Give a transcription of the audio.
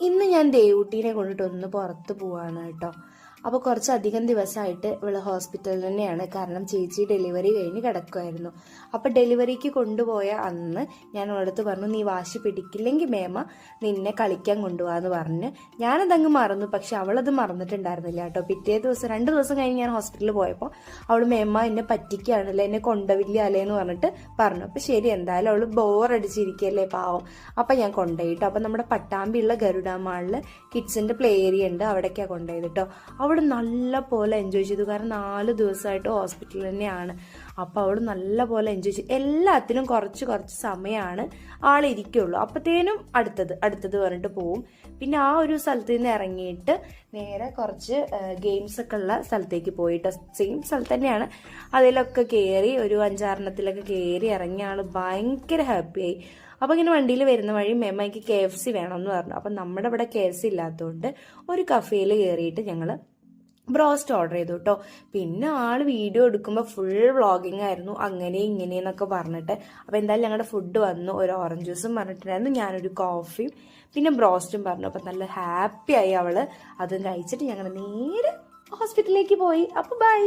ഇന്ന് ഞാൻ ദേവൂട്ടീനെ കൊണ്ടിട്ട് ഒന്ന് പുറത്ത് പോവാണ് കേട്ടോ. അപ്പോൾ കുറച്ചധികം ദിവസമായിട്ട് ഇവൾ ഹോസ്പിറ്റലിൽ തന്നെയാണ്. കാരണം ചേച്ചി ഡെലിവറി കഴിഞ്ഞ് കിടക്കുമായിരുന്നു അപ്പോൾ ഡെലിവറിക്ക് കൊണ്ടുപോയ അന്ന് ഞാൻ അവളടുത്ത് പറഞ്ഞു നീ വാശി പിടിക്കില്ലെങ്കിൽ മേമ നിന്നെ കളിക്കാൻ കൊണ്ടുപോകാന്ന് പറഞ്ഞ് ഞാനതങ്ങ് മറന്നു. പക്ഷെ അവളത് മറന്നിട്ടുണ്ടായിരുന്നില്ല കേട്ടോ. പിറ്റേ ദിവസം രണ്ട് ദിവസം കഴിഞ്ഞ് ഞാൻ ഹോസ്പിറ്റലിൽ പോയപ്പോൾ അവൾ മേമ എന്നെ പറ്റിക്കുകയാണല്ലേ എന്നെ കൊണ്ടുപോയില്ല അല്ലേ എന്ന് പറഞ്ഞിട്ട് പറഞ്ഞു. അപ്പോൾ ശരി എന്തായാലും അവൾ ബോറടിച്ചിരിക്കുകയല്ലേ പാവം. അപ്പം ഞാൻ കൊണ്ടുപോയിട്ടോ അപ്പം നമ്മുടെ പട്ടാമ്പിയുള്ള ഗരുഡ മാളിൽ കിഡ്സിന്റെ പ്ലേ ഏരിയ ഉണ്ട്. അവിടേക്കാണ് കൊണ്ടുപോയത് കേട്ടോ. അവിടെ നല്ല പോലെ എൻജോയ് ചെയ്തു. കാരണം നാല് ദിവസമായിട്ട് ഹോസ്പിറ്റലിൽ തന്നെയാണ്. അപ്പോൾ അവൾ നല്ല പോലെ എൻജോയ് ചെയ്തു. എല്ലാത്തിനും കുറച്ച് കുറച്ച് സമയമാണ് ആളിരിക്കുള്ളൂ അപ്പോഴത്തേനും അടുത്തത് അടുത്തത് പറഞ്ഞിട്ട് പോവും. പിന്നെ ആ ഒരു സ്ഥലത്ത് നിന്ന് ഇറങ്ങിയിട്ട് നേരെ കുറച്ച് ഗെയിംസ് ഒക്കെ ഉള്ള സ്ഥലത്തേക്ക് പോയിട്ട് സെയിം സ്ഥലത്ത് തന്നെയാണ്. അതിലൊക്കെ കയറി ഒരു അഞ്ചാറെണ്ണത്തിലൊക്കെ കയറി ഇറങ്ങിയ ആൾ ഭയങ്കര ഹാപ്പിയായി അപ്പോൾ ഇങ്ങനെ വണ്ടിയിൽ വരുന്ന വഴി മേമ്മയ്ക്ക് കെ എഫ് സി വേണമെന്ന് പറഞ്ഞു. അപ്പം നമ്മുടെ ഇവിടെ കെ എഫ് സി ഇല്ലാത്തതുകൊണ്ട് ഒരു കഫേയിൽ കയറിയിട്ട് ഞങ്ങൾ ബ്രോസ്റ്റ് ഓർഡർ ചെയ്തു കേട്ടോ പിന്നെ ആൾ വീഡിയോ എടുക്കുമ്പോൾ ഫുൾ വ്ളോഗിങ് ആയിരുന്നു. അങ്ങനെ ഇങ്ങനെ എന്നൊക്കെ പറഞ്ഞിട്ട്. അപ്പോൾ എന്തായാലും ഞങ്ങളുടെ ഫുഡ് വന്നു. ഒരു ഓറഞ്ച് ജ്യൂസും പറഞ്ഞിട്ടുണ്ടായിരുന്നു. ഞാനൊരു കോഫിയും പിന്നെ ബ്രോസ്റ്റും പറഞ്ഞു. അപ്പം നല്ല ഹാപ്പി ആയി അവൾ. അതും കഴിച്ചിട്ട് ഞങ്ങൾ നേരെ ഹോസ്പിറ്റലിലേക്ക് പോയി. അപ്പോൾ ബൈ